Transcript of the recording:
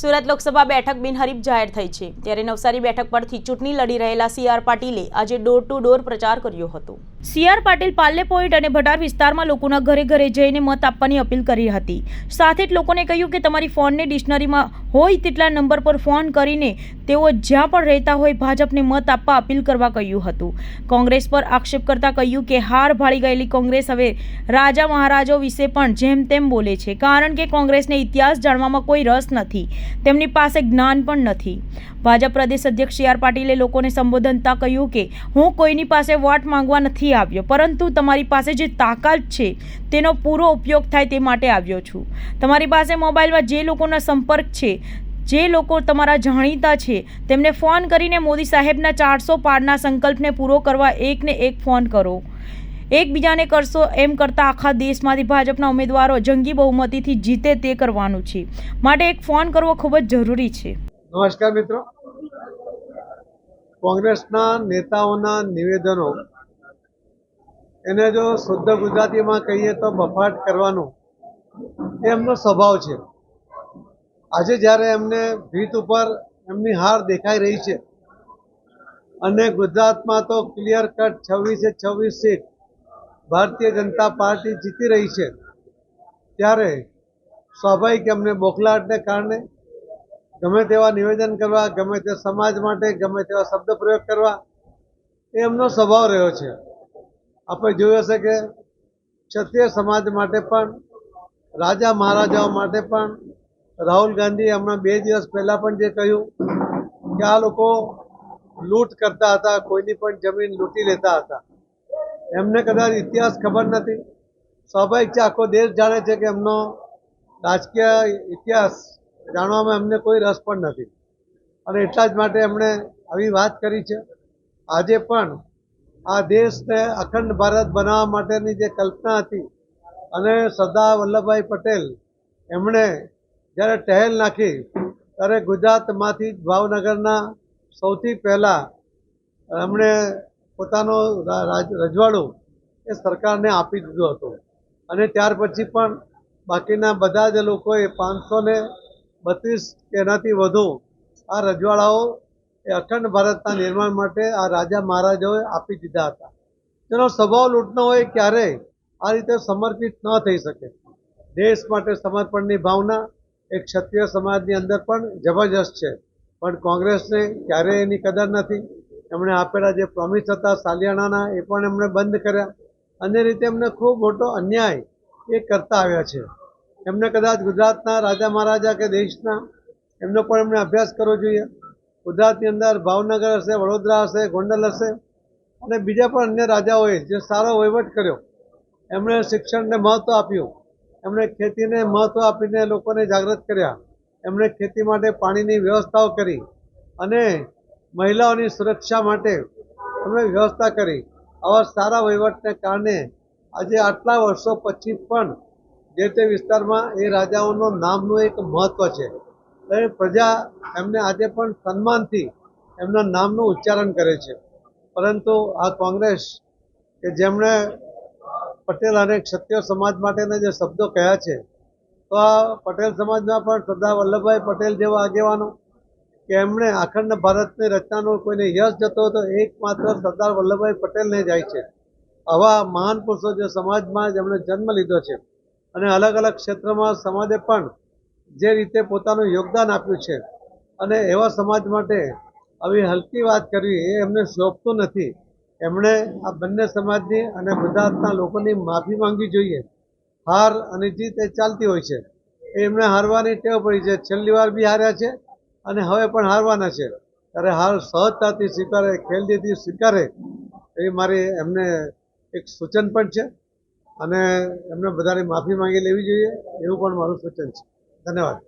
સુરત લોકસભા બેઠક બિનહરીફ જાહેર થઈ છે. ત્યારે નવસારી બેઠક પરથી ચૂંટણી લડી રહેલા સી આર પાટીલે આજે ડોર ટુ ડોર પ્રચાર કર્યો હતો. સી આર પાટીલ પાલ્લે પોઈન્ટ અને ભટાર વિસ્તારમાં લોકોના ઘરે ઘરે જઈને મત આપવાની અપીલ કરી હતી. સાથે જ લોકોને કહ્યું કે તમારી ફોનની ડિક્શનરીમાં હોય તેટલા નંબર પર ફોન કરીને તેઓ જ્યાં પણ રહેતા હોય ભાજપને મત આપવા અપીલ કરવા કહ્યું હતું. કોંગ્રેસ પર આક્ષેપ કરતા કહ્યું કે હાર ભાળી ગયેલી કોંગ્રેસ હવે રાજા મહારાજો વિશે પણ જેમ તેમ બોલે છે. કારણ કે કોંગ્રેસને ઇતિહાસ જાણવામાં કોઈ રસ નથી. તેમની પાસે જ્ઞાન પણ નથી. ભાજપ પ્રદેશ અધ્યક્ષ સી આર પાટીલે લોકોને સંબોધનતા કહ્યું કે, હું કોઈની પાસે વોટ માંગવા નથી આવ્યો, પરંતુ તમારી પાસે જે તાકાત છે, તેનો પૂરો ઉપયોગ થાય તે માટે આવ્યો છું. તમારી પાસે મોબાઈલમાં જે લોકોના સંપર્ક છે, જે લોકો તમારા જાણીતા છે, તેમને ફોન કરીને મોદી સાહેબના ચારસો પારના સંકલ્પને પૂરો કરવા એકને એક ફોન કરો. એકબીજાને કરશો એમ કરતાં આખા દેશમાંથી ભાજપના ઉમેદવારો જંગી બહુમતીથી જીતે તે કરવાનું છે. માટે એક ફોન કરવો ખૂબ જ જરૂરી છે. નમસ્કાર મિત્રો. કોંગ્રેસના નેતાઓના નિવેદનો એને જો શુદ્ધ ગુજરાતીમાં કહીએ તો બફાટ કરવાનો એ એમનો સ્વભાવ છે. આજે જ્યારે એમને ભીત ઉપર એમની હાર દેખાઈ રહી છે અને ગુજરાતમાં તો ક્લિયર કટ છવ્વીસે છવ્વીસ સીટ ભારતીય જનતા પાર્ટી જીતી રહી છે. ત્યારે સ્વાભાવિક અમને બોખલાટને કારણે ગમે તેવા નિવેદન કરવા, ગમે તે સમાજ માટે, ગમે તેવા શબ્દ પ્રયોગ કરવા, એ એમનો સ્વભાવ રહ્યો છે. આપણે જોયું હશે કે ક્ષત્રિય સમાજ માટે પણ, રાજા મહારાજાઓ માટે પણ, રાહુલ ગાંધી હમણાં બે દિવસ પહેલાં પણ જે કહ્યું કે આ લોકો લૂંટ કરતા હતા, કોઈની પણ જમીન લૂંટી લેતા હતા. એમને કદાચ ઇતિહાસ ખબર નથી. સ્વાભાવિક છે, આખો દેશ જાણે છે કે એમનો રાજકીય ઇતિહાસ જાણવામાં એમને કોઈ રસ પણ નથી. અને એટલા જ માટે એમણે આવી વાત કરી છે. આજે પણ આ દેશને અખંડ ભારત બનાવવા માટેની જે કલ્પના હતી અને સરદાર વલ્લભભાઈ પટેલ એમણે જ્યારે ટહેલ નાખી, ત્યારે ગુજરાતમાંથી ભાવનગરના સૌથી પહેલાં એમણે પોતાનો રજવાડું એ સરકારને આપી દીધો હતો. અને ત્યાર પછી પણ બાકીના બધા જ લોકોએ પાંચસો ને બત્રીસ એનાથી વધુ આ રજવાડાઓ એ અખંડ ભારતના નિર્માણ માટે આ રાજા મહારાજાઓએ આપી દીધા હતા. તેનો સ્વભાવ લૂંટનો હોય ક્યારેય આ રીતે સમર્પિત ન થઈ શકે. દેશ માટે સમર્પણની ભાવના એક ક્ષત્રિય સમાજની અંદર પણ જબરજસ્ત છે. પણ કોંગ્રેસને ક્યારેય એની કદર નથી. એમણે આપેલા જે પ્રોમિસ હતા સાલિયાણાના, એ પણ એમણે બંધ કર્યા. અને રીતે એમને ખૂબ મોટો અન્યાય એ કરતા આવ્યા છે. એમને કદાચ ગુજરાતના રાજા મહારાજા કે દેશના, એમનો પણ એમણે અભ્યાસ કરવો જોઈએ. ગુજરાતની અંદર ભાવનગર હશે, વડોદરા હશે, ગોંડલ હશે, અને બીજા પણ અન્ય રાજાઓએ જે સારો વહીવટ કર્યો, એમણે શિક્ષણને મહત્ત્વ આપ્યું. એમણે ખેતીને મહત્ત્વ આપીને લોકોને જાગૃત કર્યા. એમણે ખેતી માટે પાણીની વ્યવસ્થાઓ કરી. અને મહિલાઓની સુરક્ષા માટે એમણે વ્યવસ્થા કરી. આવા સારા વહીવટને કારણે આજે આટલા વર્ષો પછી પણ જે તે વિસ્તારમાં એ રાજાઓનું નામનું એક મહત્ત્વ છે. અને પ્રજા એમને આજે પણ સન્માનથી એમના નામનું ઉચ્ચારણ કરે છે. પરંતુ આ કોંગ્રેસ કે જેમણે પટેલ અને ક્ષત્રિય સમાજ માટેના જે શબ્દો કહ્યા છે, તો આ પટેલ સમાજમાં પણ સરદાર વલ્લભભાઈ પટેલ જેવા આગેવાનો કે એમણે અખંડ ભારતની રચનાનો કોઈને યશ જતો હતો એકમાત્ર સરદાર વલ્લભભાઈ પટેલને જાય છે. આવા મહાન પુરુષો જે સમાજમાં જેમણે જન્મ લીધો છે અને અલગ અલગ ક્ષેત્રમાં સમાજે પણ જે રીતે પોતાનું યોગદાન આપ્યું છે અને એવા સમાજ માટે આવી હલકી વાત કરવી એ એમને શોભતું નથી. એમણે આ બંને સમાજની અને ગુજરાતના લોકોની માફી માંગવી જોઈએ. હાર અને જીત એ ચાલતી હોય છે. એ એમને હારવાની ટેવ પડી છે. છેલ્લી વાર બી હાર્યા છે. અને હવે પણ હારવાના છે. ત્યારે હાર સહજતાથી સ્વીકારે ખેલદીથી સ્વીકારે એવી મારી એમને એક સૂચન પણ છે. અને એમને બધાની માફી માંગી લેવી જોઈએ એવું પણ મારું સૂચન છે. ધન્યવાદ.